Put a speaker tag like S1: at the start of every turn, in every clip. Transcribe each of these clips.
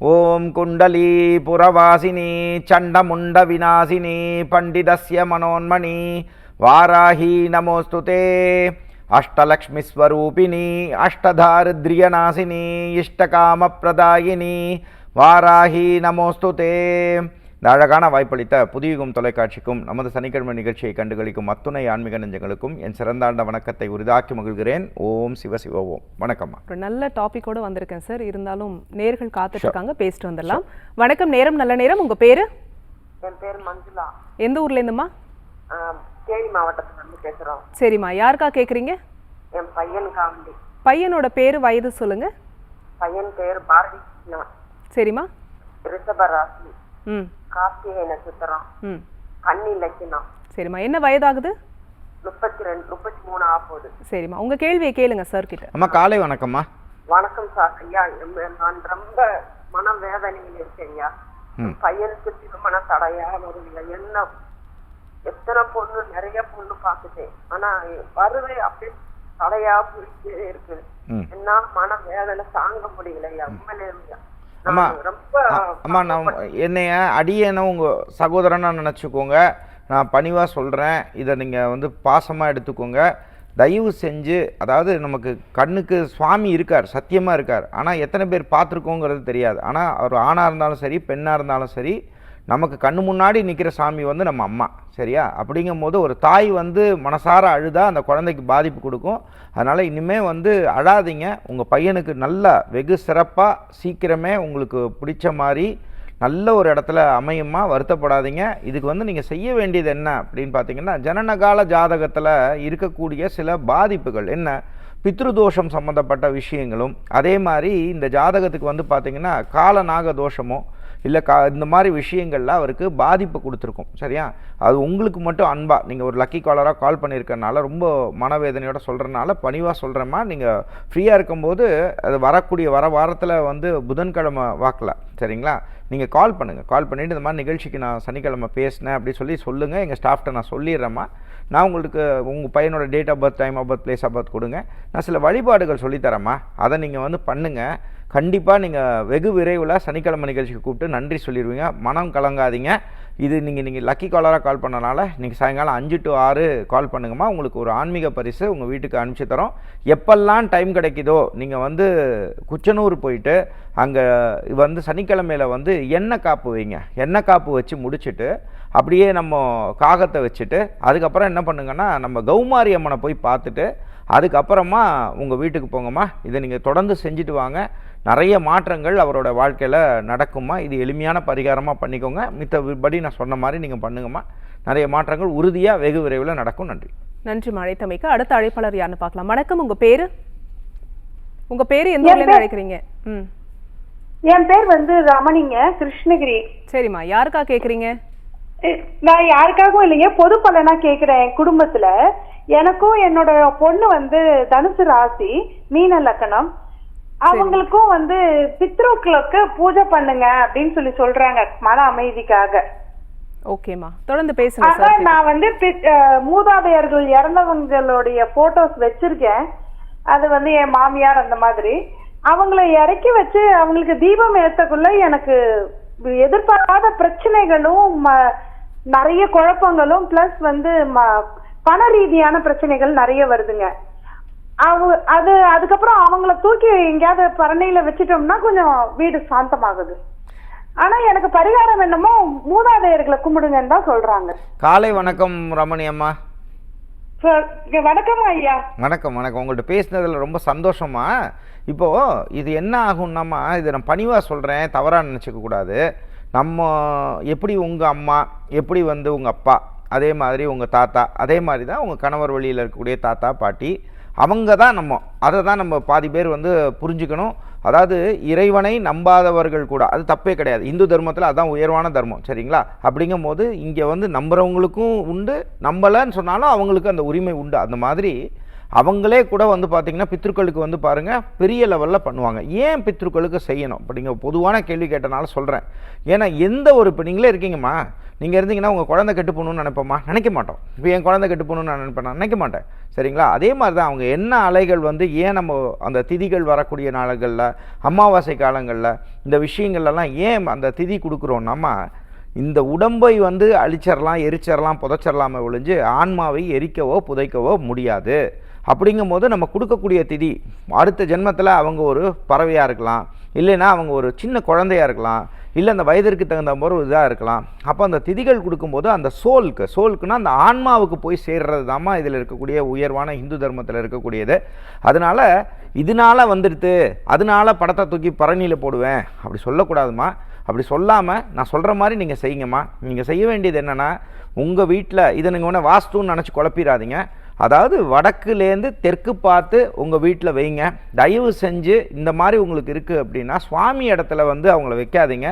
S1: ఓం కుండలీ పురవాసిని చండముండ వినాశిని పండితస్య మనోన్మణి వారాహీ నమోస్తుతే అష్టలక్ష్మిస్వరూపిణి అష్టదారిద్ర్యనాశిని ఇష్టకామప్రదాయిని వారాహీ నమోస్తుతే இந்த அழகான வாய்ப்பளித்த புதியுகம் தொலைக்காட்சிக்கும் நமது சனிக்கிழமை நிகழ்ச்சியை கண்டுகளிக்கும் அத்துணை ஆன்மீக நெஞ்சங்களுக்கும் என் சிறந்தாண்ட வணக்கத்தை உரிதாக்கி மகிழ்கிறேன். ஓம் சிவ சிவ ஓம். வணக்கம்மா.
S2: ஒரு நல்ல டாபிக்கோட வந்திருக்கேன் சார் இருந்தாலும் நேர்கள் காத்துட்டு இருக்காங்க பேசிட்டு வந்துடலாம். வணக்கம் நேரம் நல்ல நேரம். உங்க பேரு?
S3: என் பேர் மஞ்சுளா.
S2: எந்த ஊர்ல இருந்துமா
S3: ஆம், தேனி மாவட்டத்துல இருந்து பேசுறோம்.
S2: சரிம்மா. யாருக்கா கேக்குறீங்க?
S3: என் பையன் காமெடி.
S2: பையனோட பேரு வயது சொல்லுங்க.
S3: பையன் பேர் பாரதி
S2: சரிம்மா.
S3: ரிஷப ராசி
S2: ம்.
S3: கார்த்திகை நட்சத்திரம் கன்னி லட்சணம்
S2: சரிம்மா என்ன வயதாகுது?
S3: முப்பத்தி ரெண்டு முப்பத்தி மூணு ஆகுது
S2: சரிம்மா உங்க கேள்வியை கேளுங்க சார் கிட்ட.
S1: அம்மா காலை வணக்கம்மா.
S3: வணக்கம் சார் ஐயா நான் ரொம்ப மன வேதனையில் இருக்கேன் ஐயா. பையனுக்கு திருமண தடையா வருது என்ன எத்தனை பொண்ணு நிறைய பொண்ணு பார்த்துட்டேன். ஆனா வருவே அப்படியே தடையா போயிட்டே இருக்கு.
S1: ம்.
S3: என்னால மன வேதனை தாங்க முடியல ஐயா. உண்மையிலே.
S1: அம்மா அம்மா நான் என்னைய அடியேன உங்கள் சகோதரனா நினச்சிக்கோங்க. நான் பணிவாக சொல்கிறேன் இதை நீங்கள் வந்து பாசமாக எடுத்துக்கோங்க. தயவு செஞ்சு அதாவது நமக்கு கண்ணுக்கு சுவாமி இருக்கார் சத்தியமாக இருக்கார். ஆனால் எத்தனை பேர் பார்த்துருக்கோங்கிறது தெரியாது. ஆனால் அவர் ஆணாக இருந்தாலும் சரி பெண்ணாக இருந்தாலும் சரி நமக்கு கண்ணு முன்னாடி நிற்கிற சாமி வந்து நம்ம அம்மா சரியா? அப்படிங்கும்போது ஒரு தாய் வந்து மனசார அழுதா அந்த குழந்தைக்கு பாதிப்பு கொடுக்கும். அதனால் இனிமே வந்து அழாதீங்க. உங்கள் பையனுக்கு நல்லா வெகு சிறப்பாக சீக்கிரமே உங்களுக்கு பிடிச்ச மாதிரி நல்ல ஒரு இடத்துல அமையுமா வருத்தப்படாதீங்க. இதுக்கு வந்து நீங்கள் செய்ய வேண்டியது என்ன அப்படின்னு பார்த்தீங்கன்னா ஜனனகால ஜாதகத்தில் இருக்கக்கூடிய சில பாதிப்புகள். என்ன? பித்ருதோஷம் சம்மந்தப்பட்ட விஷயங்களும் அதே மாதிரி இந்த ஜாதகத்துக்கு வந்து பார்த்தீங்கன்னா காலநாக தோஷமோ இல்லை கா இந்த மாதிரி விஷயங்கள்லாம் அவருக்கு பாதிப்பு கொடுத்துருக்கும் சரியா? அது உங்களுக்கு மட்டும் அன்பாக நீங்கள் ஒரு லக்கி காலராக கால் பண்ணியிருக்கறனால ரொம்ப மனவேதனையோட சொல்கிறனால பணிவாக சொல்கிறேம்மா நீங்கள் ஃப்ரீயாக இருக்கும்போது அது வரக்கூடிய வர வாரத்தில் வந்து புதன்கிழமை வாக்கில் சரிங்களா? நீங்கள் கால் பண்ணுங்கள் கால் பண்ணிவிட்டு இந்த மாதிரி நிகழ்ச்சிக்கு நான் சனிக்கிழமை பேசினேன் அப்படி சொல்லி சொல்லுங்கள் எங்கள் ஸ்டாஃப்ட்ட நான் சொல்லிடுறேம்மா. நான் உங்களுக்கு உங்கள் பையனோட date of birth time of birth place of birth கொடுங்க. நான் சில வழிபாடுகள் சொல்லித்தரேம்மா. அதை நீங்கள் வந்து பண்ணுங்கள் கண்டிப்பாக நீங்கள் வெகு விரைவில் சனிக்கிழமை நிகழ்ச்சிக்கு கூப்பிட்டு நன்றி சொல்லிடுவீங்க. மனம் கலங்காதீங்க. இது நீங்கள் நீங்கள் லக்கி காலராக கால் பண்ணனால நீங்கள் சாயங்காலம் அஞ்சு டு ஆறு கால் பண்ணுங்கம்மா. உங்களுக்கு ஒரு ஆன்மீக பரிசு உங்கள் வீட்டுக்கு அனுப்பிச்சி தரோம். எப்பெல்லாம் டைம் கிடைக்குதோ நீங்கள் வந்து குச்சனூர் போயிட்டு அங்கே வந்து சனிக்கிழமையில் வந்து எண்ணெய் காப்பு வைங்க. எண்ணெய் காப்பு வச்சு முடிச்சுட்டு அப்படியே நம்ம காகத்தை வச்சுட்டு அதுக்கப்புறம் என்ன பண்ணுங்கன்னா நம்ம கௌமாரி அம்மனை போய் பார்த்துட்டு அதுக்கப்புறமா உங்கள் வீட்டுக்கு போங்கம்மா. இதை நீங்கள் தொடர்ந்து செஞ்சுட்டு வாங்க. நிறைய மாற்றங்கள் அவரோட வாழ்க்கையில் நடக்குமா இது எளிமையான பரிகாரமாக பண்ணிக்கோங்க. மித்தபடி நான் சொன்ன மாதிரி நீங்கள் பண்ணுங்கம்மா. நிறைய மாற்றங்கள் உறுதியாக வெகு விரைவில் நடக்கும். நன்றி.
S2: நன்றி மழைத்தமைக்கு அடுத்த அழைப்பாளர் யாருன்னு பார்க்கலாம். வணக்கம். உங்க பேரு? உங்க பேரு எந்த ஊர்ல இருந்து அழைக்கிறீங்க? ம்.
S4: என் பேர் வந்து ரமணிங்க. கிருஷ்ணகிரி.
S2: சரிம்மா. யாருக்கா கேக்குறீங்க?
S4: நான் யாருக்காகவும் இல்லைங்க பொது பலனா கேக்குறேன் என் குடும்பத்துல. எனக்கும் என்னோட பொண்ணு வந்து தனுசு ராசி மீன லக்கணம். அவங்களுக்கும் வந்து பித்ருக்களுக்கு பூஜை பண்ணுங்க அப்படின்னு சொல்லி சொல்றாங்க மன அமைதிக்காக.
S2: ஓகேம்மா. தொடர்ந்து பேசுங்க
S4: நான் வந்து மூதாதையர்கள் இறந்தவங்களுடைய போட்டோஸ் வச்சிருக்கேன். அது வந்து என் மாமியார் அந்த மாதிரி. அவங்கள இறக்கி வச்சு அவங்களுக்கு தீபம் ஏத்தக்குள்ள எனக்கு எதிர்பாராத பிரச்சனைகளும் நிறைய குழப்பங்களும் பிளஸ் வந்து பண ரீதியான பிரச்சனைகள் நிறைய வருதுங்க. அது அதுக்கப்புறம் அவங்கள தூக்கி எங்கேயாவது பரணையில வச்சிட்டோம்னா கொஞ்சம் வீடு சாந்தமாகுது. ஆனா எனக்கு பரிகாரம் என்னமோ மூதாதையர்களை கும்பிடுங்கன்னு தான் சொல்றாங்க.
S1: காலை வணக்கம் ரமணி அம்மா.
S4: வணக்கம் ஐயா.
S1: வணக்கம் வணக்கம். உங்கள்கிட்ட பேசினதில் ரொம்ப சந்தோஷமா? இப்போது இது என்ன ஆகும்னாமா இது நான் பணிவாக சொல்கிறேன் தவறாக நினச்சிக்க கூடாது. நம்ம எப்படி உங்கள் அம்மா எப்படி வந்து உங்கள் அப்பா அதே மாதிரி உங்கள் தாத்தா அதே மாதிரி தான் உங்கள் கணவர் வழியில் இருக்கக்கூடிய தாத்தா பாட்டி அவங்க தான் நம்ம அதை தான் நம்ம பாதி பேர் வந்து புரிஞ்சுக்கணும். அதாவது இறைவனை நம்பாதவர்கள் கூட அது தப்பே கிடையாது. இந்து தர்மத்தில் அதான் உயர்வான தர்மம் சரிங்களா? அப்படிங்கும் போது இங்கே வந்து நம்புகிறவங்களுக்கும் உண்டு நம்பலைன்னு சொன்னாலும் அவங்களுக்கு அந்த உரிமை உண்டு. அந்த மாதிரி அவங்களே கூட வந்து பார்த்திங்கன்னா பித்ருக்களுக்கு வந்து பாருங்கள் பெரிய லெவலில் பண்ணுவாங்க. ஏன் பித்ருக்களுக்கு செய்யணும்? அப்படிங்க பொதுவான கேள்வி கேட்டனால சொல்கிறேன் ஏன்னா எந்த ஒரு இப்போ நீங்களே இருக்கீங்கம்மா. நீங்கள் இருந்தீங்கன்னா உங்கள் குழந்தை கெட்டு போகணும்னு நினைப்போமா நினைக்க மாட்டோம். இப்போ என் குழந்தை கெட்டு போகணும்னு நான் நினைப்பேன்? நான் நினைக்க மாட்டேன். சரிங்களா? அதே மாதிரி தான் அவங்க என்ன அலைகள் வந்து ஏன் நம்ம அந்த திதிகள் வரக்கூடிய நாள்களில் அமாவாசை காலங்களில் இந்த விஷயங்கள்லாம் ஏன் அந்த திதி கொடுக்குறோம்னாமா இந்த உடம்பை வந்து அழிச்சிடலாம் எரிச்சிடலாம் புதைச்சிடலாமே ஒழிஞ்சு ஆன்மாவை எரிக்கவோ புதைக்கவோ முடியாது. அப்படிங்கும்போது நம்ம கொடுக்கக்கூடிய திதி அடுத்த ஜென்மத்தில் அவங்க ஒரு பறவையாக இருக்கலாம் இல்லைன்னா அவங்க ஒரு சின்ன குழந்தையாக இருக்கலாம் இல்லை அந்த வயதிற்கு தகுந்த மாதிரி ஒரு இதாக இருக்கலாம். அப்போ அந்த திதிகள் கொடுக்கும்போது அந்த சோலுக்கு சோலுக்குன்னா அந்த ஆன்மாவுக்கு போய் சேர்றது தாம்மா இதில் இருக்கக்கூடிய உயர்வான இந்து தர்மத்தில் இருக்கக்கூடியது. அதனால் இதனால வந்துடுது அதனால படத்தை தூக்கி பரணியில் போடுவேன். அப்படி சொல்லக்கூடாதும்மா அப்படி சொல்லாமல் நான் சொல்கிற மாதிரி நீங்கள் செய்யுங்கம்மா. நீங்கள் செய்ய வேண்டியது என்னென்னா உங்கள் வீட்டில் இதை நீங்கள் ஒன்று வாஸ்துன்னு நினச்சி குழப்பிடாதீங்க. அதாவது வடக்குலேருந்து தெற்கு பார்த்து உங்கள் வீட்டில் வைங்க. தயவு செஞ்சு இந்த மாதிரி உங்களுக்கு இருக்குது அப்படின்னா சுவாமி இடத்துல வந்து அவங்கள வைக்காதீங்க.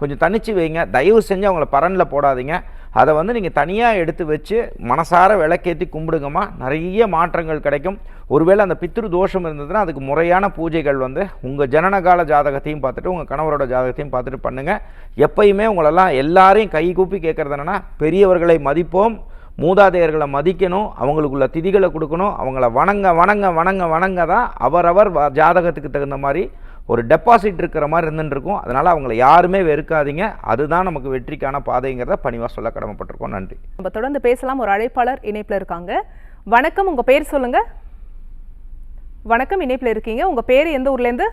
S1: கொஞ்சம் தனித்து வைங்க. தயவு செஞ்சு அவங்கள பரனில் போடாதீங்க. அதை வந்து நீங்கள் தனியாக எடுத்து வச்சு மனசார விளக்கேற்றி கும்பிடுங்கம்மா. நிறைய மாற்றங்கள் கிடைக்கும். ஒருவேளை அந்த பித்ரு தோஷம் இருந்ததுன்னா அதுக்கு முறையான பூஜைகள் வந்து உங்கள் ஜனனகால ஜாதகத்தையும் பார்த்துட்டு உங்கள் கணவரோட ஜாதகத்தையும் பார்த்துட்டு பண்ணுங்கள் எப்பயுமே உங்களெல்லாம் எல்லாரையும் கை கூப்பி கேட்குறது என்னென்னா பெரியவர்களை மதிப்போம். மூதாதையர்களை மதிக்கணும் அவங்களுக்குள்ள திதிகளை கொடுக்கணும் அவங்கள வணங்க வணங்க வணங்க வணங்க தான் அவரவர் வ- ஜாதகத்துக்கு தகுந்த மாதிரி ஒரு டெபாசிட் இருக்கிற மாதிரி இருந்துட்டுருக்கும். அதனால் அவங்கள யாருமே வெறுக்காதீங்க. அதுதான் நமக்கு வெற்றிக்கான பாதைங்கிறத பணிவாக சொல்ல கடமைப்பட்டிருக்கோம். நன்றி.
S2: நம்ம தொடர்ந்து பேசலாம். ஒரு அழைப்பாளர் இணைப்பில் இருக்காங்க. வணக்கம். உங்கள் பேர் சொல்லுங்கள் வணக்கம். இணைப்பில் இருக்கீங்க. உங்கள் பேர் எந்த ஊர்லேருந்து?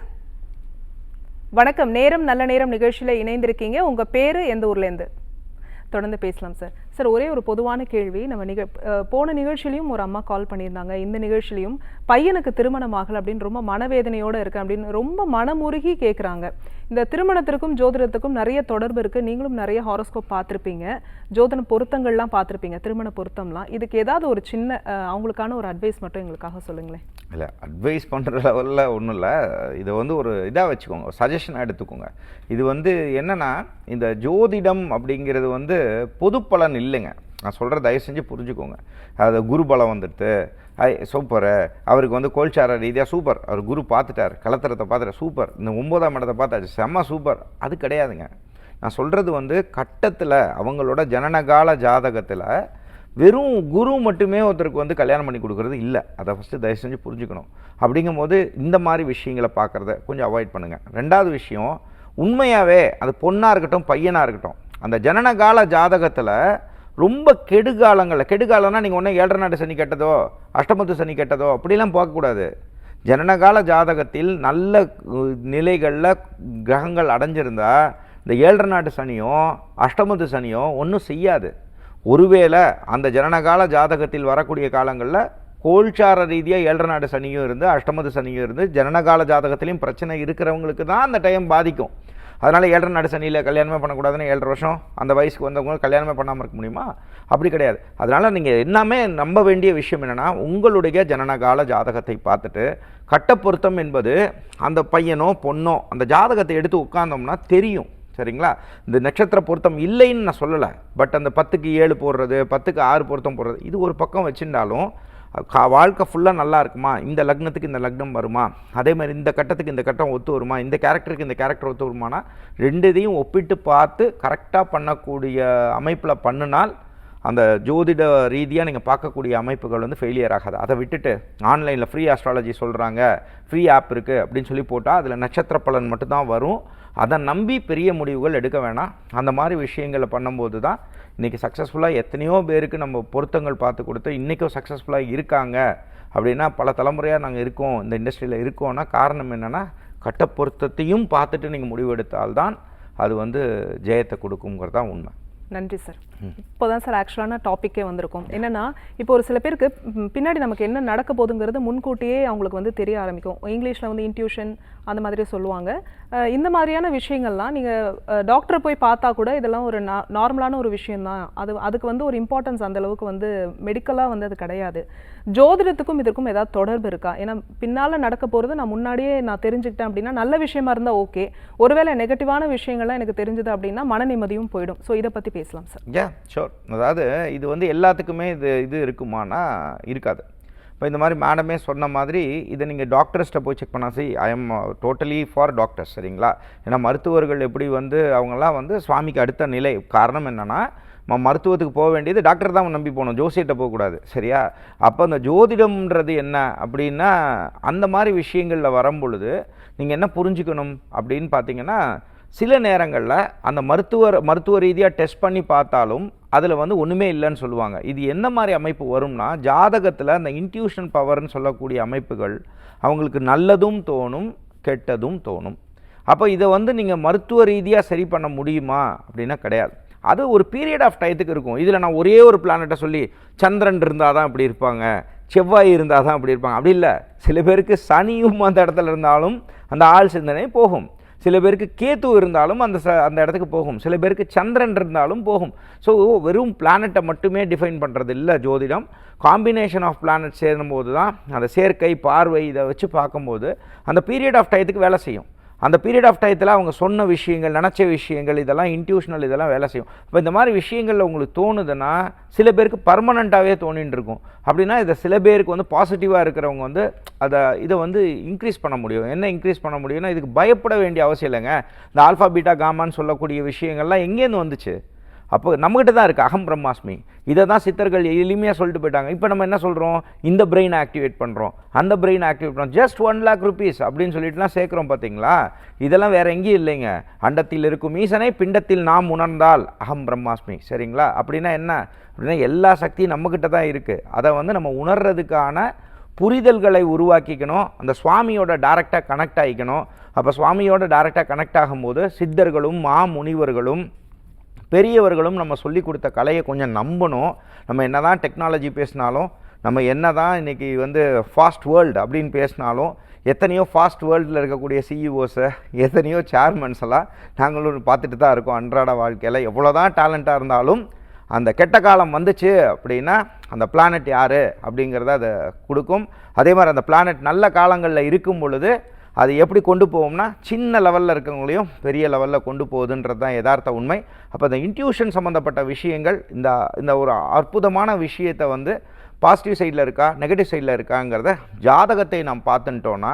S2: வணக்கம். நேரம் நல்ல நேரம் நிகழ்ச்சியில் இணைந்திருக்கீங்க. உங்கள் பேர் எந்த ஊர்லேருந்து? தொடர்ந்து பேசலாம் சார். சார் ஒரே ஒரு பொதுவான கேள்வி. நம்ம நிக போன நிகழ்ச்சியிலையும் ஒரு அம்மா கால் பண்ணியிருந்தாங்க. இந்த நிகழ்ச்சியிலையும் பையனுக்கு திருமணம் ஆகலை அப்படின்னு ரொம்ப மனவேதனையோடு இருக்கேன் அப்படின்னு ரொம்ப மனமுருகி கேட்குறாங்க இந்த திருமணத்திற்கும் ஜோதிடத்துக்கும் நிறைய தொடர்பு இருக்குது நீங்களும் நிறைய ஹாரோஸ்கோப் பார்த்துருப்பீங்க. ஜோதிட பொருத்தங்கள்லாம் பார்த்துருப்பீங்க. திருமண பொருத்தம்லாம். இதுக்கு ஏதாவது ஒரு சின்ன அவங்களுக்கான ஒரு அட்வைஸ் மட்டும் எங்களுக்காக சொல்லுங்களேன்.
S1: இல்லை அட்வைஸ் பண்ணுற லெவலில் ஒன்றும் இல்லை. இதை வந்து ஒரு இதாக வச்சுக்கோங்க. சஜஷனாக எடுத்துக்கோங்க. இது வந்து என்னென்னா இந்த ஜோதிடம் அப்படிங்கிறது வந்து பொது பலன் இல்லைங்க. நான் சொல்கிற தயவு செஞ்சு புரிஞ்சுக்கோங்க. அது குரு பலம் வந்துடுது ஐ சூப்பர் அவருக்கு வந்து கோல்சார ரீதியாக சூப்பர் அவர் குரு பார்த்துட்டார். கலத்திரத்தை பார்த்துட்டார். சூப்பர் இந்த ஒம்போதாம் இடத்தை பார்த்தாச்சு. செம்ம சூப்பர் அது கிடையாதுங்க. நான் சொல்கிறது வந்து கட்டத்தில் அவங்களோட ஜனனகால ஜாதகத்தில் வெறும் குரு மட்டுமே ஒருத்தருக்கு வந்து கல்யாணம் பண்ணி கொடுக்கறது இல்லை. அதை ஃபஸ்ட்டு தயவு செஞ்சு புரிஞ்சுக்கணும். அப்படிங்கும்போது இந்த மாதிரி விஷயங்களை பார்க்குறத கொஞ்சம் அவாய்ட் பண்ணுங்கள் ரெண்டாவது விஷயம் உண்மையாகவே அது பொண்ணாக இருக்கட்டும் பையனாக இருக்கட்டும் அந்த ஜனனகால ஜாதகத்தில் ரொம்ப கெடுகாலங்களில் கெடுகாலம்னா நீங்கள் ஒன்றும் ஏழரை நாடு சனி கெட்டதோ அஷ்டமத்து சனி கெட்டதோ அப்படிலாம் பார்க்கக்கூடாது. ஜனனகால ஜாதகத்தில் நல்ல நிலைகளில் கிரகங்கள் அடைஞ்சிருந்தா இந்த ஏழரை நாட்டு சனியும் அஷ்டமத்து சனியும் ஒன்றும் செய்யாது. ஒருவேளை அந்த ஜனனகால ஜாதகத்தில் வரக்கூடிய காலங்களில் கோல்சார ரீதியாக ஏழரை நாடு சனியும் இருந்து அஷ்டமது சனியும் இருந்து ஜனனகால ஜாதகத்திலையும் பிரச்சனை இருக்கிறவங்களுக்கு தான் அந்த டைம் பாதிக்கும். அதனால் ஏழரை நாடு சனியில் கல்யாணமே பண்ணக்கூடாதுன்னு ஏழரை வருஷம் அந்த வயசுக்கு வந்தவங்க கல்யாணமே பண்ணாமல் இருக்க முடியுமா? அப்படி கிடையாது. அதனால் நீங்கள் எல்லாமே நம்ப வேண்டிய விஷயம் என்னென்னா உங்களுடைய ஜனனகால ஜாதகத்தை பார்த்துட்டு கட்ட பொருத்தம் என்பது அந்த பையனோ பொண்ணோ அந்த ஜாதகத்தை எடுத்து உட்கார்ந்தோம்னா தெரியும். சரிங்களா? இந்த நட்சத்திர பொருத்தம் இல்லைன்னு நான் சொல்லலை. பட் அந்த பத்துக்கு ஏழு போடுறது பத்துக்கு ஆறு பொருத்தம் போடுறது இது ஒரு பக்கம் வச்சுருந்தாலும் வாழ்க்கை ஃபுல்லாக நல்லா இருக்குமா? இந்த லக்னத்துக்கு இந்த லக்னம் வருமா? அதே மாதிரி இந்த கட்டத்துக்கு இந்த கட்டம் ஒத்து வருமா? இந்த கேரக்டருக்கு இந்த கேரக்டர் ஒத்து வருமானா? ரெண்டு இதையும் ஒப்பிட்டு பார்த்து கரெக்டாக பண்ணக்கூடிய அமைப்பில் பண்ணினால் அந்த ஜோதிட ரீதியாக நீங்கள் பார்க்கக்கூடிய அமைப்புகள் வந்து ஃபெயிலியர் ஆகாது. அதை விட்டுட்டு ஆன்லைனில் ஃப்ரீ ஆஸ்ட்ராலஜி சொல்கிறாங்க ஃப்ரீ ஆப் இருக்குது அப்படின்னு சொல்லி போட்டால் அதில் நட்சத்திர பலன் மட்டும்தான் வரும். அதை நம்பி பெரிய முடிவுகள் எடுக்க வேணாம். அந்த மாதிரி விஷயங்களை பண்ணும்போது தான் இன்றைக்கி சக்ஸஸ்ஃபுல்லாக எத்தனையோ பேருக்கு நம்ம பொருத்தங்கள் பார்த்து கொடுத்து இன்றைக்கும் சக்ஸஸ்ஃபுல்லாக இருக்காங்க அப்படின்னா பல தலைமுறையாக நாங்கள் இருக்கோம் இந்த இண்டஸ்ட்ரியில் இருக்கோம்னா காரணம் என்னென்னா கட்ட பொருத்தத்தையும் பார்த்துட்டு நீங்கள் முடிவெடுத்தால்தான் அது வந்து ஜெயத்தை கொடுக்குங்கிறது தான் உண்மை.
S2: நன்றி சார். இப்போதான் சார் ஆக்சுவலான டாப்பிக்கே வந்திருக்கும். என்னன்னா இப்போ ஒரு சில பேருக்கு பின்னாடி நமக்கு என்ன நடக்க போகுதுங்கிறது முன்கூட்டியே அவங்களுக்கு வந்து தெரிய ஆரம்பிக்கும். இங்கிலீஷில் வந்து இன்ட்யூஷன் அந்த மாதிரி சொல்லுவாங்க. இந்த மாதிரியான விஷயங்கள்லாம் நீங்கள் டாக்டரை போய் பார்த்தா கூட இதெல்லாம் ஒரு நார்மலான ஒரு விஷயந்தான் அது அதுக்கு வந்து ஒரு இம்பார்ட்டன்ஸ் அந்த அளவுக்கு வந்து மெடிக்கலாக வந்து அது கிடையாது. ஜோதிடத்துக்கும் இதற்கும் ஏதாவது தொடர்பு இருக்கா? ஏன்னா பின்னால் நடக்க போகிறது நான் முன்னாடியே நான் தெரிஞ்சுக்கிட்டேன் அப்படின்னா நல்ல விஷயமா இருந்தால் ஓகே ஒருவேளை நெகட்டிவான விஷயங்கள்லாம் எனக்கு தெரிஞ்சது அப்படின்னா மன நிம்மதியும் போயிடும். ஸோ இதை பற்றி பேசலாம் சார்
S1: யா ஷோர் அதாவது இது வந்து எல்லாத்துக்குமே இது இது இருக்குமானா இருக்காது. இப்போ இந்த மாதிரி மேடமே சொன்ன மாதிரி இதை நீங்கள் டாக்டர்ஸ்ட்டை போய் செக் பண்ணால் சரி I am totally for doctors சரிங்களா? ஏன்னா மருத்துவர்கள் எப்படி வந்து அவங்களாம் வந்து சுவாமிக்கு அடுத்த நிலை. காரணம் என்னென்னா ம மருத்துவத்துக்கு போக வேண்டியது டாக்டர் தான் நம்பி போகணும். ஜோசியிட்ட போகக்கூடாது சரியா? அப்போ அந்த ஜோதிடம்ன்றது என்ன அப்படின்னா அந்த மாதிரி விஷயங்களில் வரும்பொழுது நீங்கள் என்ன புரிஞ்சுக்கணும் அப்படின்னு பார்த்தீங்கன்னா சில நேரங்களில் அந்த மருத்துவர் மருத்துவ ரீதியாக டெஸ்ட் பண்ணி பார்த்தாலும் அதில் வந்து ஒன்றுமே இல்லைன்னு சொல்லுவாங்க. இது என்ன மாதிரி அமைப்பு வரும்னா ஜாதகத்தில் அந்த இன்ட்யூஷன் பவர்னு சொல்லக்கூடிய அமைப்புகள் அவங்களுக்கு நல்லதும் தோணும் கெட்டதும் தோணும். அப்போ இதை வந்து நீங்கள் மருத்துவ ரீதியாக சரி பண்ண முடியுமா அப்படின்னா கிடையாது. அது ஒரு பீரியட் ஆஃப் டயத்துக்கு இருக்கும். இதில் நான் ஒரே ஒரு பிளானட்டை சொல்லி சந்திரன் இருந்தால் தான் இப்படி இருப்பாங்க செவ்வாய் இருந்தால் தான் அப்படி இருப்பாங்க. அப்படி இல்லை. சில பேருக்கு சனியும் அந்த இடத்துல இருந்தாலும் அந்த ஆள் சிந்தனை போகும். சில பேருக்கு கேத்து இருந்தாலும் அந்த ச அந்த இடத்துக்கு போகும். சில பேருக்கு சந்திரன் இருந்தாலும் போகும். ஸோ வெறும் பிளானட்டை மட்டுமே டிஃபைன் பண்ணுறது இல்லை ஜோதிடம். காம்பினேஷன் ஆஃப் பிளானட் சேரும்போது தான் அந்த சேர்க்கை பார்வை இதை வச்சு பார்க்கும்போது அந்த பீரியட் ஆஃப் டயத்துக்கு வேலை செய்யும். அந்த பீரியட் ஆஃப் டயத்தில் அவங்க சொன்ன விஷயங்கள் நினச்ச விஷயங்கள் இதெல்லாம் இன்ட்யூஷனல் இதெல்லாம் வேலை செய்யும். இப்போ இந்த மாதிரி விஷயங்களில் உங்களுக்கு தோணுதுன்னா சில பேருக்கு பர்மனண்ட்டாகவே தோணின்னு இருக்கும். அப்படின்னா இதை சில பேருக்கு வந்து பாசிட்டிவாக இருக்கிறவங்க வந்து அதை இதை வந்து இன்க்ரீஸ் பண்ண முடியும். என்ன இன்க்ரீஸ் பண்ண முடியும்னா இதுக்கு பயப்பட வேண்டிய அவசியம் இல்லைங்க. இந்த ஆல்ஃபா பீட்டா காமான்னு சொல்லக்கூடிய விஷயங்கள்லாம் எங்கேருந்து வந்துச்சு? அப்போ நம்மகிட்ட தான் இருக்குது அகம் பிரம்மாஸ்மி. இதை தான் சித்தர்கள் எளிமையாக சொல்லிட்டு போயிட்டாங்க. இப்போ நம்ம என்ன சொல்கிறோம் இந்த பிரெயினை ஆக்டிவேட் பண்ணுறோம் அந்த பிரெயினை ஆக்டிவேட் பண்ணுறோம் ஜஸ்ட் ஒன் லேக் ருபீஸ் அப்படின்னு சொல்லிட்டுலாம் சேர்க்குறோம் பார்த்தீங்களா இதெல்லாம் வேறு எங்கேயும் இல்லைங்க. அண்டத்தில் இருக்கும் ஈசனை பிண்டத்தில் நாம் உணர்ந்தால் அகம் பிரம்மாஸ்மி. சரிங்களா? அப்படின்னா என்ன? அப்படின்னா எல்லா சக்தியும் நம்மக்கிட்ட தான் இருக்குது அதை வந்து நம்ம உணர்றதுக்கான புரிதல்களை உருவாக்கிக்கணும். அந்த சுவாமியோட டைரெக்டாக கனெக்ட் ஆகிக்கணும் அப்போ சுவாமியோட டைரெக்டாக கனெக்ட் ஆகும்போது சித்தர்களும் மா முனிவர்களும் பெரியவர்களும் நம்ம சொல்லி கொடுத்த கலையை கொஞ்சம் நம்பணும். நம்ம என்ன தான் டெக்னாலஜி பேசினாலும் நம்ம என்ன தான் இன்றைக்கி வந்து ஃபாஸ்ட் வேர்ல்டு அப்படின்னு பேசினாலும் எத்தனையோ ஃபாஸ்ட் வேர்ல்டில் இருக்கக்கூடிய சிஇஓஸை எத்தனையோ சேர்மன்ஸ் எல்லாம் நாங்களும் பார்த்துட்டு தான் இருக்கோம் அன்றாட வாழ்க்கையில். எவ்வளோ தான் டேலண்ட்டாக இருந்தாலும் அந்த கெட்ட காலம் வந்துச்சு அப்படின்னா அந்த பிளானட் யார் அப்படிங்கிறத அதை கொடுக்கும். அதே மாதிரி அந்த பிளானட் நல்ல காலங்களில் இருக்கும் பொழுது அது எப்படி கொண்டு போவோம்னா சின்ன லெவலில் இருக்கவங்களையும் பெரிய லெவலில் கொண்டு போகுதுன்றது தான் யதார்த்த உண்மை. அப்போ இந்த இன்ட்யூஷன் சம்மந்தப்பட்ட விஷயங்கள் இந்த இந்த ஒரு அற்புதமான விஷயத்தை வந்து பாசிட்டிவ் சைடில் இருக்கா நெகட்டிவ் சைடில் இருக்காங்கிறத ஜாதகத்தை நாம் பார்த்துட்டோன்னா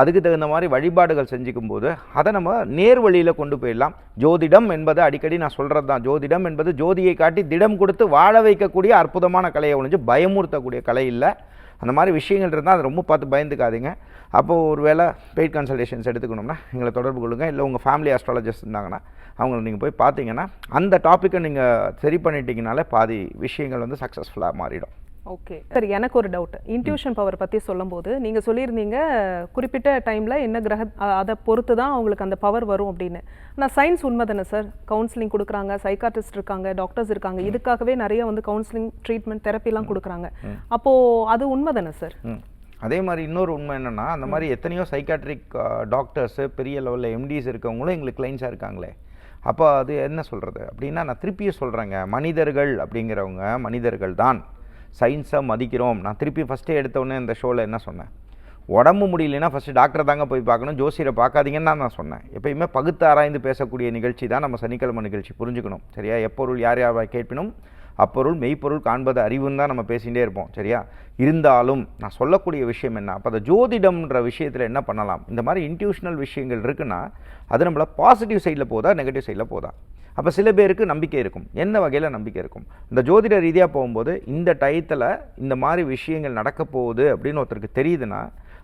S1: அதுக்கு தகுந்த மாதிரி வழிபாடுகள் செஞ்சுக்கும் போது அதை நம்ம நேர் வழியில் கொண்டு போயிடலாம். ஜோதிடம் என்பது அடிக்கடி நான் சொல்கிறது தான். ஜோதிடம் என்பது ஜோதியை காட்டி திடம் கொடுத்து வாழ வைக்கக்கூடிய அற்புதமான கலையை ஒழிஞ்சு பயமுறுத்தக்கூடிய கலை இல்லை. அந்த மாதிரி விஷயங்கள் இருந்தால் அதை ரொம்ப பார்த்து பயந்துக்காதீங்க. அப்போது ஒரு வேளை பெய்ட் கன்சல்டேஷன்ஸ் எடுத்துக்கணும்னா எங்களை தொடர்பு கொள்ளுங்கள் இல்லை உங்கள் ஃபேமிலி ஆஸ்ட்ராலஜிஸ்ட் இருந்தாங்கன்னா அவங்கள நீங்கள் போய் பார்த்தீங்கன்னா அந்த டாப்பிக்கை நீங்கள் சரி பண்ணிட்டீங்கனாலே பாதி விஷயங்கள் வந்து சக்ஸஸ்ஃபுல்லாக மாறிடும்.
S2: ஓகே சரி எனக்கு ஒரு டவுட் இன்ட்யூஷன் பவர் பற்றி சொல்லும்போது நீங்கள் சொல்லியிருந்தீங்க குறிப்பிட்ட டைமில் என்ன கிரக அதை பொறுத்து தான் அவங்களுக்கு அந்த பவர் வரும் அப்படின்னு. ஆனால் சயின்ஸ் உண்மை தானே சார் கவுன்சிலிங் கொடுக்குறாங்க சைக்காட்ரிஸ்ட் இருக்காங்க டாக்டர்ஸ் இருக்காங்க. இதுக்காகவே நிறைய வந்து கவுன்சிலிங் ட்ரீட்மெண்ட் தெரப்பிலாம் கொடுக்குறாங்க. அப்போது அது உண்மை தானே சார்.
S1: அதே மாதிரி இன்னொரு உண்மை என்னென்னா அந்த மாதிரி எத்தனையோ சைக்காட்ரிக் டாக்டர்ஸு பெரிய லெவலில் எம்டிஸ் இருக்கவங்களும் எங்களுக்கு கிளைண்ட்ஸாக இருக்காங்களே. அப்போ அது என்ன சொல்கிறது அப்படின்னா நான் திருப்பியும் சொல்கிறேங்க மனிதர்கள் அப்படிங்கிறவங்க மனிதர்கள் தான். சயின்ஸை மதிக்கிறோம். நான் திருப்பி ஃபஸ்ட்டே எடுத்தோடனே இந்த ஷோவில் என்ன சொன்னேன்? உடம்பு முடியலன்னா ஃபஸ்ட்டு டாக்டரை தாங்க போய் பார்க்கணும். ஜோசியரை பார்க்காதீங்கன்னு தான் நான் சொன்னேன். எப்பயுமே பகுத்து ஆராய்ந்து பேசக்கூடிய நிகழ்ச்சி தான் நம்ம சனிக்கிழமை நிகழ்ச்சி. புரிஞ்சுக்கணும். சரியா? எப்பொருள் யார் யார் கேட்பினும் அப்பொருள் மெய்ப்பொருள் காண்பது அறிவுன்னு தான் நம்ம பேசிகிட்டே இருப்போம். சரியா? இருந்தாலும் நான் சொல்லக்கூடிய விஷயம் என்ன? அப்போ அந்த ஜோதிடம்ன்ற விஷயத்தில் என்ன பண்ணலாம்? இந்த மாதிரி இன்ட்யூஷனல் விஷயங்கள் இருக்குன்னா அது நம்மளை பாசிட்டிவ் சைடில் போதா நெகட்டிவ் சைடில் போதா? அப்போ சில பேருக்கு நம்பிக்கை இருக்கும். என்ன வகையில் நம்பிக்கை இருக்கும்? இந்த ஜோதிட ரீதியாக போகும்போது இந்த டயத்தில் இந்த மாதிரி விஷயங்கள் நடக்க போகுது அப்படின்னு ஒருத்தருக்கு தெரியுதுன்னா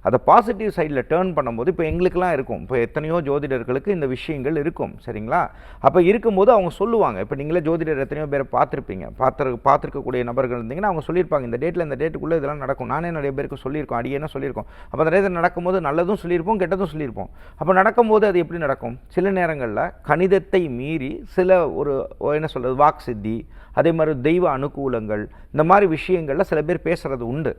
S1: அதை பாசிட்டிவ் சைடில் டேர்ன் பண்ணும்போது இப்போ எங்களுக்கெல்லாம் இருக்கும். இப்போ எத்தனையோ ஜோதிடர்களுக்கு இந்த விஷயங்கள் இருக்கும். சரிங்களா? அப்போ இருக்கும்போது அவங்க சொல்லுவாங்க. இப்போ நீங்களே ஜோதிடர் எத்தனையோ பேரை பார்த்துருப்பீங்க. பார்த்து பார்த்துருக்கக்கூடிய நபர்கள் இருந்தீங்கன்னா அவங்க சொல்லியிருப்பாங்க. இந்த டேட்டில் இந்த டேட்டுக்குள்ளே இதெல்லாம் நடக்கும். நானே நிறைய பேருக்கு சொல்லியிருக்கோம். அடியேன்னா சொல்லியிருக்கோம்? அப்போ அந்த டேட்டில் நடக்கும்போது நல்லதும் சொல்லியிருப்போம் கெட்டதும் சொல்லியிருப்போம். அப்போ நடக்கும்போது அது எப்படி நடக்கும்? சில நேரங்களில் கணிதத்தை மீறி சில ஒரு என்ன சொல்கிறது வாக்கு சித்தி அதே மாதிரி தெய்வ அனுகூலங்கள் இந்த மாதிரி விஷயங்களில் சில பேர் பேசுகிறது உண்டு.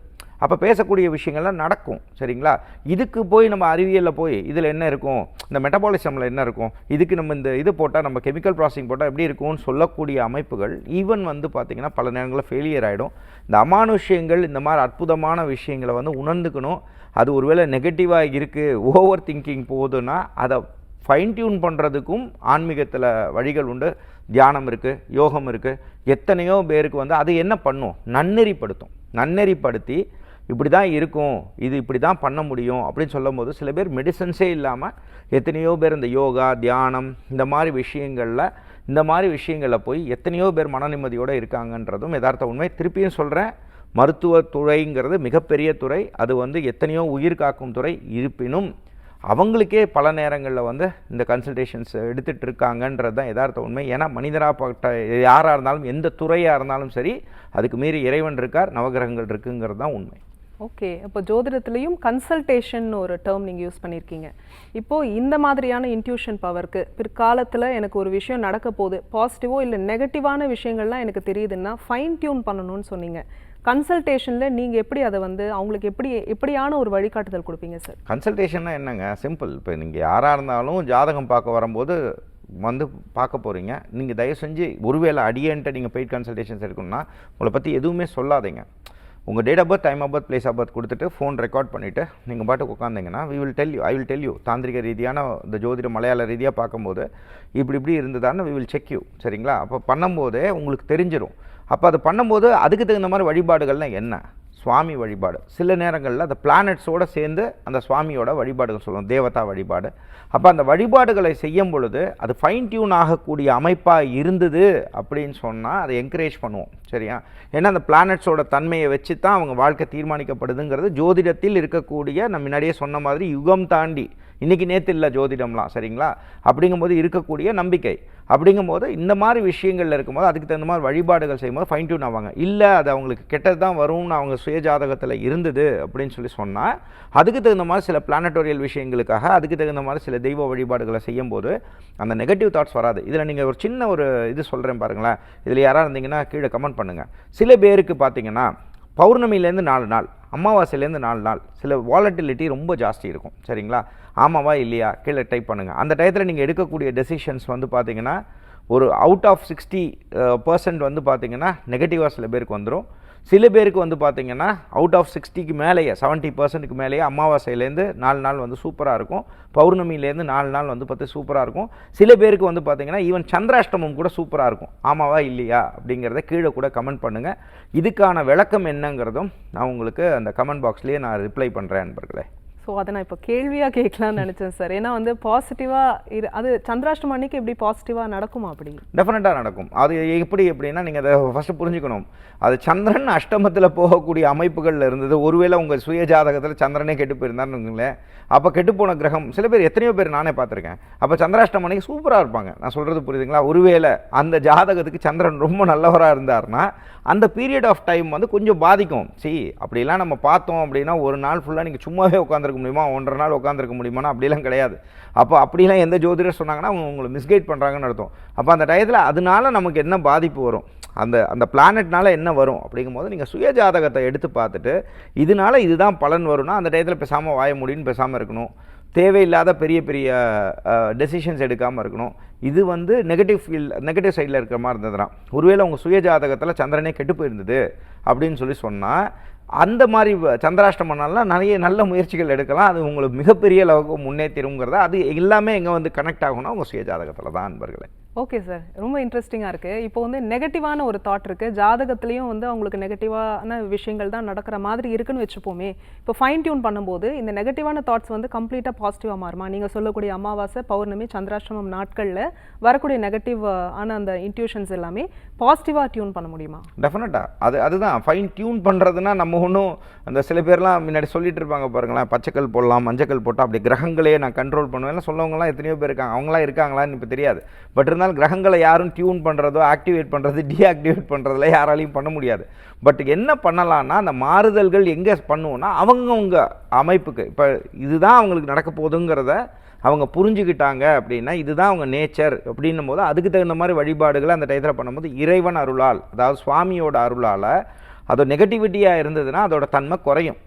S1: அப்போ பேசக்கூடிய விஷயங்கள்லாம் நடக்கும் சரிங்களா? இதுக்கு போய் நம்ம அறிவியலில் போய் இதில் என்ன இருக்கும்? இந்த மெட்டபாலிசமில் என்ன இருக்கும்? இதுக்கு நம்ம இந்த இது போட்டால் நம்ம கெமிக்கல் ப்ராசஸிங் போட்டால் எப்படி இருக்கும்னு சொல்லக்கூடிய அமைப்புகள் ஈவன் வந்து பார்த்திங்கன்னா பல நேரங்களில் ஃபெயிலியர் ஆகிடும் இந்த அமானுஷ்யங்கள் இந்த மாதிரி அற்புதமான விஷயங்களை வந்து உணர்ந்துக்கணும். அது ஒருவேளை நெகட்டிவாக இருக்குது ஓவர் திங்கிங் போகுதுன்னா அதை ஃபைன் டியூன் பண்ணுறதுக்கும் ஆன்மீகத்தில் வழிகள் உண்டு. தியானம் இருக்குது யோகம் இருக்குது எத்தனையோ பேருக்கு வந்து அது என்ன பண்ணும்? நன்னெறிப்படுத்தும். நன்னெறிப்படுத்தி இப்படி தான் இருக்கும் இது இப்படி தான் பண்ண முடியும் அப்படின்னு சொல்லும்போது சில பேர் மெடிசன்ஸே இல்லாமல் எத்தனையோ பேர் இந்த யோகா தியானம் இந்த மாதிரி விஷயங்களில் இந்த மாதிரி விஷயங்களில் போய் எத்தனையோ பேர் மன நிம்மதியோடு இருக்காங்கன்றதும் யதார்த்த உண்மை. திருப்பியும் சொல்கிறேன் மருத்துவ துறைங்கிறது மிகப்பெரிய துறை அது வந்து எத்தனையோ உயிர் காக்கும் துறை. இருப்பினும் அவங்களுக்கே பல நேரங்களில் வந்து இந்த கன்சல்டேஷன்ஸ் எடுத்துகிட்டு இருக்காங்கன்றது தான் யதார்த்த உண்மை. ஏன்னா மனிதராகப்பட்ட யாராக இருந்தாலும் எந்த துறையாக இருந்தாலும் சரி அதுக்கு மீறி இறைவன் இருக்கார் நவகிரகங்கள் இருக்குங்கிறது தான் உண்மை.
S2: ஓகே அப்போ ஜோதிடத்துலேயும் கன்சல்டேஷன் ஒரு டேர்ம் நீங்கள் யூஸ் பண்ணியிருக்கீங்க இப்போது இந்த மாதிரியான இன்ட்யூஷன் பவருக்கு பிற்காலத்தில் எனக்கு ஒரு விஷயம் நடக்க போகுது பாசிட்டிவோ இல்லை நெகட்டிவான விஷயங்கள்லாம் எனக்கு தெரியுதுன்னா ஃபைன் டியூன் பண்ணணும்னு சொன்னீங்க. கன்சல்டேஷனில் நீங்கள் எப்படி அதை வந்து அவங்களுக்கு எப்படி எப்படியான ஒரு வழிகாட்டுதல் கொடுப்பீங்க சார்
S1: கன்சல்டேஷன்னா என்னங்க? சிம்பிள் இப்போ நீங்கள் யாராக இருந்தாலும் ஜாதகம் பார்க்க வரும்போது வந்து பார்க்க போகிறீங்க நீங்கள் தயவு செஞ்சு ஒருவேளை அடியன்ட்ட நீங்கள் பெய்ட் கன்சல்டேஷன்ஸ் எடுக்கணும்னா உங்களை பற்றி எதுவுமே சொல்லாதீங்க. உங்கள் date of birth time of birth place of birth கொடுத்துட்டு ஃபோன் ரெக்கார்ட் பண்ணிவிட்டு நீங்கள் பாட்டுக்கு உட்காந்திங்கன்னா we will tell you I will tell you தாந்திரிக ரீதியான இந்த ஜோதிட மலையாள ரீதியாக பார்க்கும்போது இப்படி இப்படி இருந்ததான்னு வி வில் செக் யூ சரிங்களா? அப்போ பண்ணும்போதே உங்களுக்கு தெரிஞ்சிடும் அப்போ அது பண்ணும்போது அதுக்கு தகுந்த மாதிரி வழிபாடுகள்லாம் என்ன? சுவாமி வழிபாடு. சில நேரங்களில் அந்த பிளானட்ஸோடு சேர்ந்து அந்த சுவாமியோட வழிபாடுகள் சொல்லுவோம் தேவதா வழிபாடு. அப்போ அந்த வழிபாடுகளை செய்யும் பொழுது அது ஃபைன் டியூன் ஆகக்கூடிய அமைப்பாக இருந்தது அப்படின்னு சொன்னால் அதை என்கரேஜ் பண்ணுவோம் சரியா? ஏன்னா அந்த பிளானட்ஸோட தன்மையை வச்சு தான் அவங்க வாழ்க்கை தீர்மானிக்கப்படுதுங்கிறது ஜோதிடத்தில் இருக்கக்கூடிய நான் முன்னாடியே சொன்ன மாதிரி யுகம் தாண்டி இன்றைக்கி நேற்று இல்லை ஜோதிடம்லாம் சரிங்களா? அப்படிங்கும்போது இருக்கக்கூடிய நம்பிக்கை. அப்படிங்கும்போது இந்த மாதிரி விஷயங்களில் இருக்கும்போது அதுக்கு தகுந்த மாதிரி வழிபாடுகள் செய்யும்போது ஃபைன் டியூன் ஆவாங்க. இல்லை அது அவங்களுக்கு கெட்டது தான் வரும்னு அவங்க சுயஜாதகத்தில் இருந்தது அப்படின்னு சொல்லி சொன்னால் அதுக்கு தகுந்த மாதிரி சில பிளானட்டோரியல் விஷயங்களுக்காக அதுக்கு தகுந்த மாதிரி சில தெய்வ வழிபாடுகளை செய்யும்போது அந்த நெகட்டிவ் தாட்ஸ் வராது. இதில் நீங்கள் ஒரு சின்ன ஒரு இது சொல்கிறேன் பாருங்களேன். இதில் யாராக இருந்தீங்கன்னா கீழே கமெண்ட் பண்ணுங்கள் சில பேருக்கு பார்த்தீங்கன்னா பௌர்ணமிலேருந்து நாலு நாள் அமாவாசையிலேருந்து நாலு நாள் சில வாலட்டிலிட்டி ரொம்ப ஜாஸ்தி இருக்கும். சரிங்களா? ஆமாவா இல்லையா? கீழே டைப் பண்ணுங்கள் அந்த டயத்தில் நீங்கள் எடுக்கக்கூடிய டெசிஷன்ஸ் வந்து பார்த்தீங்கன்னா ஒரு அவுட் ஆஃப் சிக்ஸ்டி பர்சன்ட் வந்து பார்த்திங்கன்னா நெகட்டிவாக சில பேருக்கு வந்துடும் சில பேருக்கு வந்து பார்த்திங்கன்னா அவுட் ஆஃப் சிக்ஸ்டிக்கு மேலேயே செவன்ட்டி பர்சன்ட்டுக்கு மேலேயே அமாவாசையிலேருந்து நாலு நாள் வந்து சூப்பராக இருக்கும். பௌர்ணமியிலேருந்து நாலு நாள் வந்து பார்த்து சூப்பராக இருக்கும். சில பேருக்கு வந்து பார்த்தீங்கன்னா ஈவன் சந்திராஷ்டமம் கூட சூப்பராக இருக்கும். ஆமாவா இல்லையா? அப்படிங்கிறத கீழே கூட கமெண்ட் பண்ணுங்கள் இதுக்கான விளக்கம் என்னங்கிறதும் நான் உங்களுக்கு அந்த கமெண்ட் பாக்ஸ்லேயே நான் ரிப்ளை பண்ணுறேன் நண்பர்களே
S2: ஸோ அதை நான் இப்போ கேள்வியாக கேட்கலாம்னு நினச்சேன் சார். ஏன்னா வந்து பாசிட்டிவாக இது அது சந்திராஷ்டமம் அன்னைக்கு எப்படி பாசிட்டிவாக நடக்குமா அப்படி?
S1: டெஃபினட்டாக நடக்கும். அது எப்படி எப்படின்னா நீங்கள் அதை ஃபஸ்ட்டு புரிஞ்சுக்கணும். அது சந்திரன் அஷ்டமத்தில் போகக்கூடிய அமைப்புகளில் இருந்தது. ஒருவேளை உங்கள் சுய ஜாதகத்தில் சந்திரனே கெட்டு போயிருந்தான்னு வைங்களேன். அப்போ கெட்டுப்போன கிரகம் சில பேர் எத்தனையோ பேர் நானே பார்த்துருக்கேன். அப்போ சந்திராஷ்டமம் அன்னைக்கு சூப்பராக இருப்பாங்க. நான் சொல்கிறது புரியுதுங்களா? ஒருவேளை அந்த ஜாதகத்துக்கு சந்திரன் ரொம்ப நல்லவராக இருந்தார்னா அந்த பீரியட் ஆஃப் டைம் வந்து கொஞ்சம் பாதிக்கும். சி அப்படிலாம் நம்ம பார்த்தோம் அப்படின்னா ஒரு நாள் ஃபுல்லாக நீங்கள் சும்மாவே உட்காந்துருக்க முடியுமா? ஒன்றரை நாள் உட்காந்துருக்க முடியுமானா அப்படிலாம் கிடையாது. அப்போ அப்படிலாம் எந்த ஜோதிடர் சொன்னாங்கன்னா அவங்க உங்களை மிஸ்கைட் பண்ணுறாங்கன்னு அர்த்தம். அப்போ அந்த டயத்தில் அதனால நமக்கு என்ன பாதிப்பு வரும்? அந்த அந்த பிளானட்னால என்ன வரும்? அப்படிங்கும்போது நீங்கள் சுய ஜாதகத்தை எடுத்து பார்த்துட்டு இதனால இதுதான் பலன் வரும்னா அந்த டயத்தில் பேசாமல் வாய முடியும்னு பேசாமல் இருக்கணும். தேவையில்லாத பெரிய பெரிய டெசிஷன்ஸ் எடுக்காமல் இருக்கணும். இது வந்து நெகட்டிவ் ஃபீல் நெகட்டிவ் சைடில் இருக்கிற மாதிரி இருந்ததுனா ஒருவேளை உங்கள் சுய ஜாதகத்தில் சந்திரனே கெட்டு போயிருந்தது அப்படின்னு சொல்லி சொன்னால் அந்த மாதிரி சந்திராஷ்டமனாலாம் நிறைய நல்ல முயற்சிகள் எடுக்கலாம். அது உங்களுக்கு மிகப்பெரிய அளவுக்கு முன்னேற்றிருங்கிறத அது எல்லாமே எங்கே வந்து கனெக்ட் ஆகும்னா உங்கள் சுய ஜாதகத்தில் தான் அன்பர்களே.
S2: ஓகே சார் ரொம்ப இன்ட்ரெஸ்டிங்காக இருக்குது இப்போ வந்து நெகட்டிவான ஒரு தாட் இருக்குது ஜாதகத்துலேயும் வந்து அவங்களுக்கு நெகட்டிவான விஷயங்கள் தான் நடக்கிற மாதிரி இருக்குன்னு வச்சுப்போமே. இப்போ ஃபைன் டியூன் பண்ணும்போது இந்த நெகட்டிவான தாட்ஸ் வந்து கம்ப்ளீட்டாக பாசிட்டிவாக மாறுமா? நீங்கள் சொல்லக்கூடிய அமாவாசை பௌர்ணமி சந்திராஷ்டிரமம் நாட்களில் வரக்கூடிய நெகட்டிவ் ஆன அந்த இன்ட்யூஷன்ஸ் எல்லாமே பாசிட்டிவாக டியூன் பண்ண முடியுமா?
S1: டெஃபினட்டாக அது அதுதான். ஃபைன் டியூன் பண்ணுறதுனா நம்ம ஒன்றும் அந்த சில பேர்லாம் முன்னாடி சொல்லிட்டு இருப்பாங்க பாருங்களேன். பச்சைக்கல் போடலாம் மஞ்சக்கல் போட்டால் அப்படி கிரகங்களே நான் கண்ட்ரோல் பண்ணுவேன். சொல்லவங்கலாம் எத்தனையோ பேர் இருக்காங்க. அவங்களாம் இருக்காங்களான்னு இப்போ தெரியாது. பட் இருந்தாலும் கிரகங்களை யாரும் டியூன் பண்ணுறதோ ஆக்டிவேட் பண்ணுறது டீஆக்டிவேட் பண்ணுறதுல யாராலையும் பண்ண முடியாது. பட் என்ன பண்ணலான்னா அந்த மாறுதல்கள் எங்கே பண்ணுவோன்னா அவங்கவுங்க அமைப்புக்கு. இப்போ இதுதான் அவங்களுக்கு நடக்க போகுதுங்கிறத அவங்க புரிஞ்சுக்கிட்டாங்க அப்படின்னா இதுதான் அவங்க நேச்சர் அப்படின்னும் போது அதுக்கு தகுந்த மாதிரி வழிபாடுகளை அந்த டயத்தில் பண்ணும்போது இறைவன் அருளால் அதாவது சுவாமியோட அருளால் அது நெகட்டிவிட்டியாக இருந்ததுன்னா அதோட தன்மை குறையும்.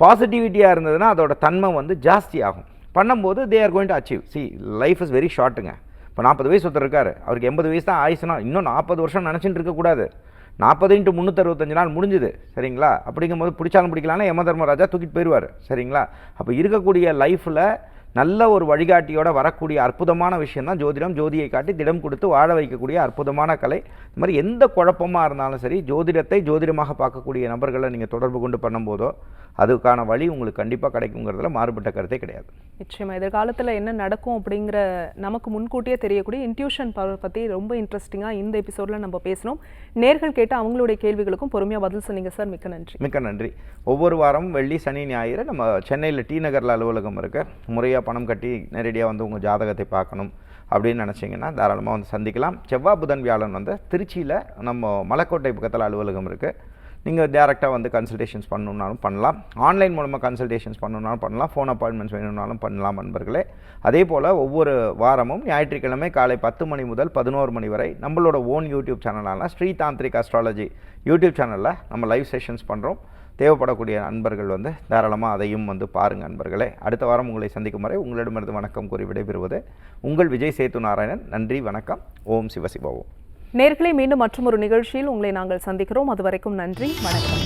S1: பாசிட்டிவிட்டியாக இருந்ததுன்னா அதோட தன்மை வந்து ஜாஸ்தி ஆகும் பண்ணும்போது they are going to achieve see life is very ஷார்ட்டுங்க இப்போ நாற்பது வயசு ஒருத்தர் இருக்காரு. அவருக்கு எண்பது வயசு தான் ஆயுசுனா இன்னும் நாற்பது வருஷம் நினச்சிட்டு இருக்கக்கூடாது நாற்பது இன்ட்டு முந்நூற்றறுபத்தஞ்சு நாள் முடிஞ்சுது. சரிங்களா? அப்படிங்கும்போது பிடிச்சாலும் பிடிக்கலாம்னா யம தர்மராஜா தூக்கிட்டு போயிடுவார் சரிங்களா? அப்போ இருக்கக்கூடிய லைஃப்பில் நல்ல ஒரு வழிகாட்டியோட வரக்கூடிய அற்புதமான விஷயம் தான் ஜோதிடம். ஜோதியை காட்டி திடம் கொடுத்து வாழ வைக்கக்கூடிய அற்புதமான கலை. இந்த மாதிரி எந்த குழப்பமாக இருந்தாலும் சரி ஜோதிடத்தை ஜோதிடமாக பார்க்கக்கூடிய நபர்களை நீங்கள் தொடர்பு கொண்டு பண்ணும்போதோ அதுக்கான வழி உங்களுக்கு கண்டிப்பாக கிடைக்குங்கிறதுல மாறுபட்ட கருத்தே கிடையாது.
S2: நிச்சயமா. எதிர்காலத்தில் என்ன நடக்கும் அப்படிங்கிற நமக்கு முன்கூட்டியே தெரியக்கூடிய இன்ட்யூஷன் பவர் பற்றி ரொம்ப இன்ட்ரெஸ்டிங்காக இந்த எபிசோடில் நம்ம பேசணும் நேர்கள் கேட்டு அவங்களுடைய கேள்விகளுக்கும் பொறுமையாக பதில் சொன்னீங்க சார். மிக்க நன்றி.
S1: மிக்க நன்றி. ஒவ்வொரு வாரம் வெள்ளி சனி ஞாயிறு நம்ம சென்னையில் டி நகரில் அலுவலகம் இருக்கு. முறையாக பணம் கட்டி நேரடியாக வந்து உங்கள் ஜாதகத்தை பார்க்கணும் அப்படின்னு நினச்சிங்கன்னா தாராளமாக வந்து சந்திக்கலாம். செவ்வாய் புதன் வியாழன் வந்து திருச்சியில் நம்ம மலைக்கோட்டை பக்கத்தில் அலுவலகம் இருக்குது நீங்கள் டேரெக்டாக வந்து கன்சல்டேஷன்ஸ் பண்ணணுன்னாலும் பண்ணலாம். ஆன்லைன் மூலமாக கன்சல்டேஷன்ஸ் பண்ணணுன்னாலும் பண்ணலாம். ஃபோன் அப்பாயின்மெண்ட்ஸ் வேணும்னாலும் பண்ணலாம் நண்பர்களே. அதே போல் ஒவ்வொரு வாரமும் ஞாயிற்றுக்கிழமை காலை பத்து மணி முதல் பதினோரு மணி வரை நம்மளோட ஓன் யூடியூப் சேனலான ஸ்ரீ தாந்திரிக் அஸ்ட்ராலஜி யூடியூப் சேனலில் நம்ம லைவ் செஷன்ஸ் பண்ணுறோம் தேவைப்படக்கூடிய நண்பர்கள் வந்து தாராளமாக அதையும் வந்து பாருங்கள் நண்பர்களே. அடுத்த வாரம் உங்களை சந்திக்கும் வரை உங்களிடமிருந்து வணக்கம் கூறி விடைபெறுவது உங்கள் விஜய் சேத்து நாராயணன் நன்றி வணக்கம். ஓம் சிவசிவ
S2: நேர்களை மீண்டும் மற்றும் ஒரு நிகழ்ச்சியில் உங்களை நாங்கள் சந்திக்கிறோம். அது வரைக்கும் நன்றி வணக்கம்.